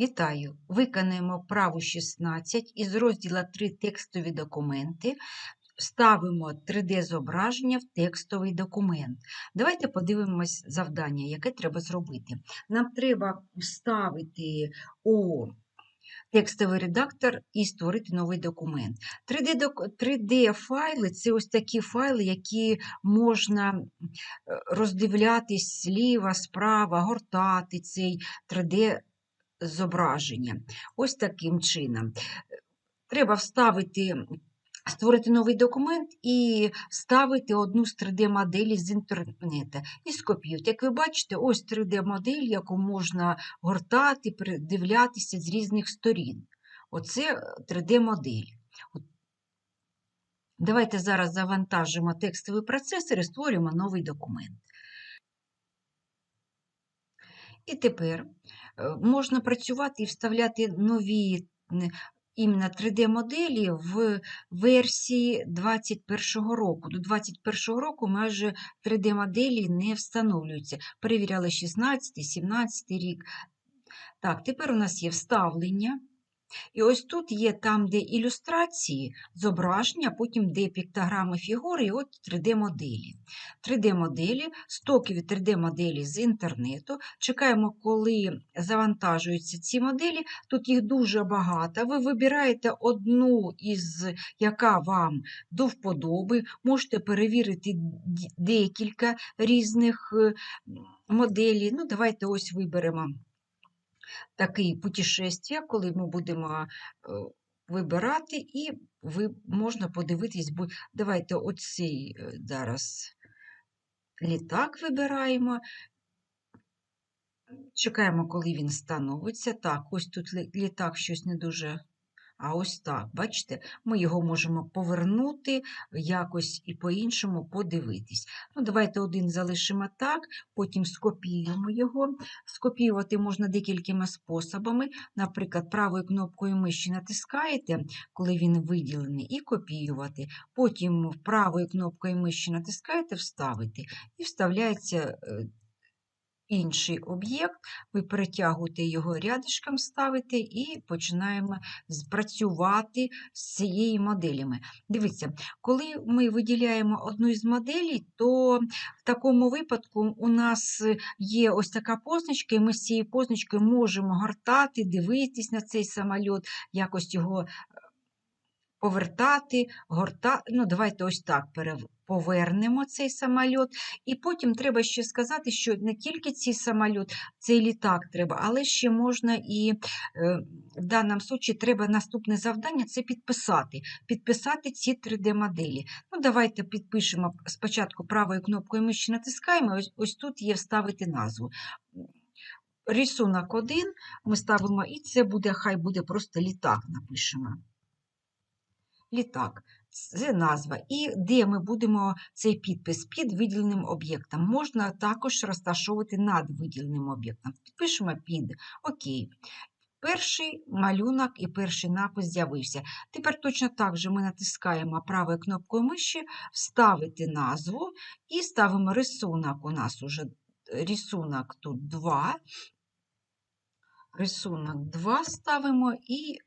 Вітаю! Виконаємо вправу 16 із розділа 3 текстові документи. Ставимо 3D-зображення в текстовий документ. Давайте подивимось завдання, яке треба зробити. Нам треба вставити у текстовий редактор і створити новий документ. 3D-файли це ось такі файли, які можна е, роздивлятись зліва, справа, гортати цей 3D зображення. Ось таким чином. Треба вставити, створити новий документ і вставити одну з 3D-моделей з інтернету і скопіювати. Як ви бачите, ось 3D-модель, яку можна гортати, придивлятися з різних сторін. Оце 3D-модель. Давайте зараз завантажимо текстовий процесор і створюємо новий документ. І тепер е, можна працювати і вставляти нові іменно 3D-моделі в версії 2021 року. До 2021 року майже 3D-моделі не встановлюються. Перевіряли 16, 17 рік. Так, тепер у нас є вставлення. І ось тут є там, де ілюстрації, зображення, потім де піктограми фігури, і от 3D-моделі. 3D-моделі, стокові 3D-моделі з інтернету. Чекаємо, коли завантажуються ці моделі. Тут їх дуже багато. Ви вибираєте одну із, яка вам до вподоби. Можете перевірити декілька різних моделей. Ну, давайте ось виберемо такий путешествие, коли ми будемо е, вибирати, і ви, можна подивитись, бо давайте оцей е, зараз літак вибираємо. Чекаємо, коли він становиться. Так, ось тут літак щось не дуже а ось так, бачите, ми його можемо повернути, якось і по-іншому подивитись. Ну, Давайте один залишимо так, потім скопіюємо його. Скопіювати можна декількома способами. Наприклад, правою кнопкою миші натискаєте, коли він виділений, і копіювати. Потім правою кнопкою миші натискаєте Вставити, і вставляється е, інший об'єкт, ви перетягуєте його рядишком, ставите і починаємо працювати з цією моделями. Дивіться, коли ми виділяємо одну із моделей, то в такому випадку у нас є ось така позначка, і ми з цією позначкою можемо гортати, дивитись на цей самоліт, якось його повертати, гортати. Ну, давайте ось так повернемо цей самоліт. І потім треба ще сказати, що не тільки цей самоліт, цей літак треба, але ще можна і е, в даному случаї треба наступне завдання це підписати. Підписати ці 3D-моделі. Ну, Давайте підпишемо спочатку правою кнопкою миші натискаємо, ось, ось тут є вставити назву. Рисунок 1 ми ставимо, і це буде, хай буде просто літак напишемо літак. Це назва. І де ми будемо цей підпис під виділеним об'єктом. Можна також розташовувати над виділеним об'єктом. Підпишемо під Окей. Перший малюнок і перший напис з'явився. Тепер точно так же ми натискаємо правою кнопкою миші, вставити назву і ставимо рисунок. У нас уже рисунок тут 2. Рисунок 2 ставимо і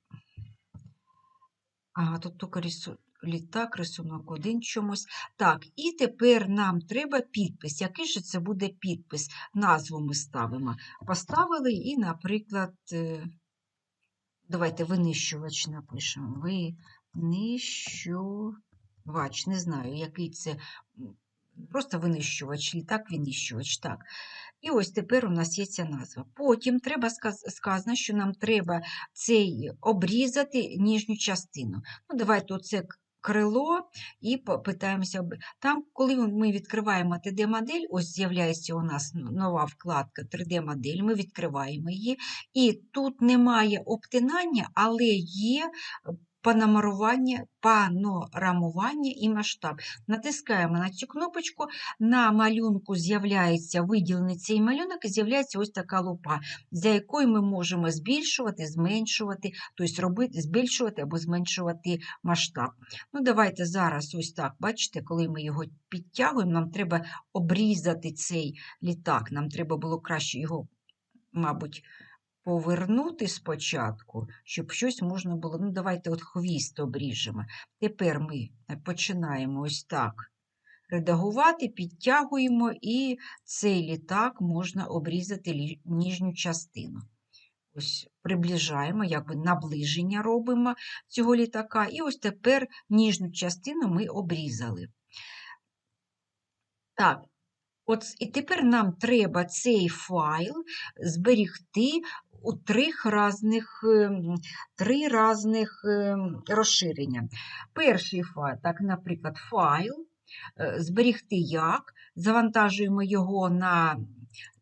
Ага, тут тільки рису... літак, рисунок один чомусь. Так, і тепер нам треба підпис. Який же це буде підпис? Назву ми ставимо. Поставили і, наприклад, е, давайте винищувач напишемо. Винищувач, не знаю, який це. Просто винищувач, літак, винищувач. так. І ось тепер у нас є ця назва. Потім треба сказано, що нам треба цей обрізати нижню частину. Ну, Давайте оце крило і попитаємося. Там, коли ми відкриваємо 3D-модель, ось з'являється у нас нова вкладка 3D-модель, ми відкриваємо її, і тут немає обтинання, але є панорамування, панорамування і масштаб. Натискаємо на цю кнопочку, на малюнку з'являється виділений цей малюнок і з'являється ось така лупа, за якою ми можемо збільшувати, зменшувати, тобто робити, збільшувати або зменшувати масштаб. Ну, Давайте зараз ось так, бачите, коли ми його підтягуємо, нам треба обрізати цей літак, нам треба було краще його, мабуть, повернути спочатку, щоб щось можна було. Ну, давайте от хвіст обріжемо. Тепер ми починаємо ось так редагувати, підтягуємо, і цей літак можна обрізати ніжню частину. Ось приближаємо, якби наближення робимо цього літака. І ось тепер ніжну частину ми обрізали. Так, от і тепер нам треба цей файл зберігти у трьох разних, ем, три разних ем, розширення. Перший файл, так, наприклад, файл, е, зберігти як, завантажуємо його на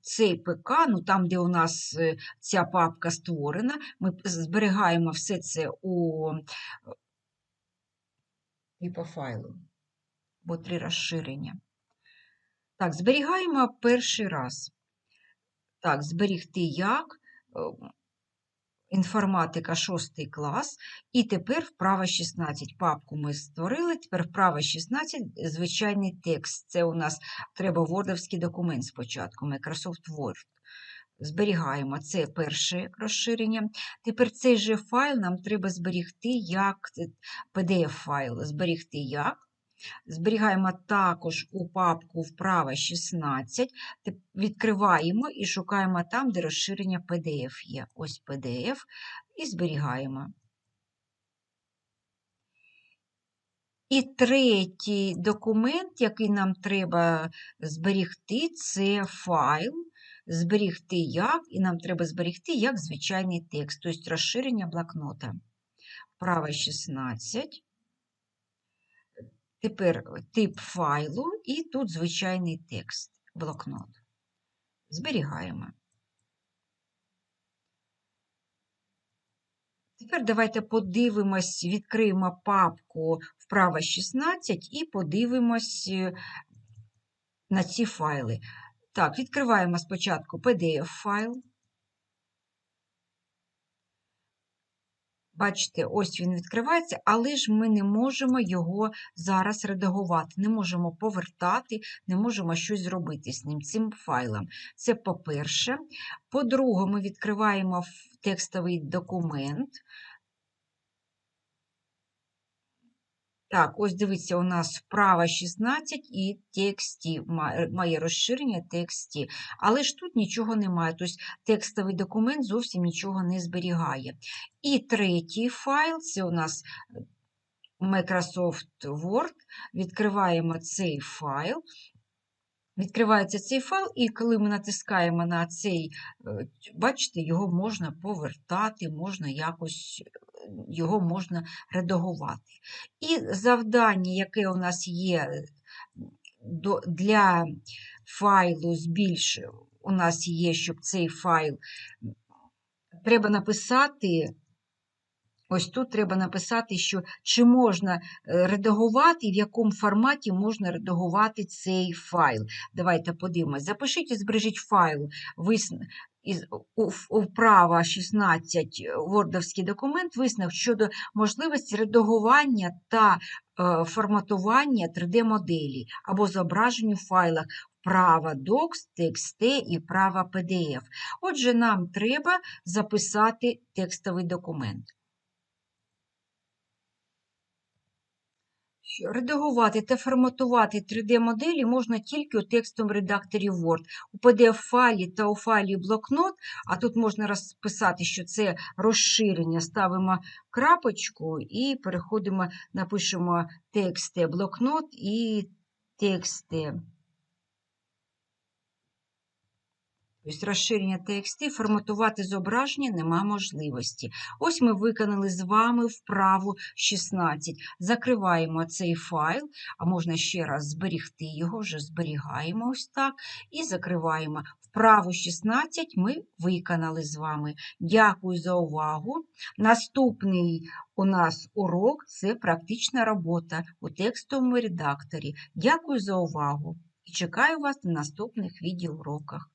цей ПК, ну там, де у нас е, ця папка створена, ми зберігаємо все це у типу файлу, бо три розширення. Так, зберігаємо перший раз. Так, зберігти як. Е, Інформатика 6 клас. І тепер вправа 16. Папку ми створили, тепер вправа 16 звичайний текст. Це у нас треба вордовський документ спочатку, Microsoft Word. Зберігаємо це перше розширення. Тепер цей же файл нам треба зберігти як PDF-файл. Зберігти як. Зберігаємо також у папку вправа 16, відкриваємо і шукаємо там, де розширення PDF є. Ось PDF і зберігаємо. І третій документ, який нам треба зберігти, це файл. Зберігти як, і нам треба зберігти як звичайний текст, тобто розширення блокнота. Вправа 16. Тепер тип файлу і тут звичайний текст, блокнот. Зберігаємо. Тепер давайте подивимось, відкриємо папку вправа 16 і подивимось е, на ці файли. Так, відкриваємо спочатку PDF-файл. Бачите, ось він відкривається, але ж ми не можемо його зараз редагувати, не можемо повертати, не можемо щось зробити з ним, цим файлом. Це по-перше. По-друге, ми відкриваємо текстовий документ. Так, ось дивіться, у нас вправа 16 і тексті, має розширення тексті. Але ж тут нічого немає, тобто текстовий документ зовсім нічого не зберігає. І третій файл це у нас Microsoft Word. Відкриваємо цей файл. Відкривається цей файл, і коли ми натискаємо на цей, е, бачите, його можна повертати, можна якось е, його можна редагувати. І завдання, яке у нас є е, для файлу збільш, у нас є, щоб цей файл треба написати. Ось тут треба написати, що чи можна е, редагувати, в якому форматі можна редагувати цей файл. Давайте подивимось. Запишіть і збережіть файл вправа 16 вордовський документ, висновок щодо можливості редагування та е, форматування 3D-моделі або зображень у файлах вправа docs, TXT і права PDF. Отже, нам треба записати текстовий документ. Редагувати та форматувати 3D-моделі можна тільки у текстовому редакторі Word. У PDF-файлі та у файлі блокнот, а тут можна розписати, що це розширення, ставимо крапочку і переходимо, напишемо тексти блокнот і тексти. Тобто розширення TXT, форматувати зображення нема можливості. Ось ми виконали з вами вправу 16. Закриваємо цей файл, а можна ще раз зберігти його, вже зберігаємо ось так. І закриваємо. Вправу 16 ми виконали з вами. Дякую за увагу. Наступний у нас урок це практична робота у текстовому редакторі. Дякую за увагу і чекаю вас на наступних відеоуроках.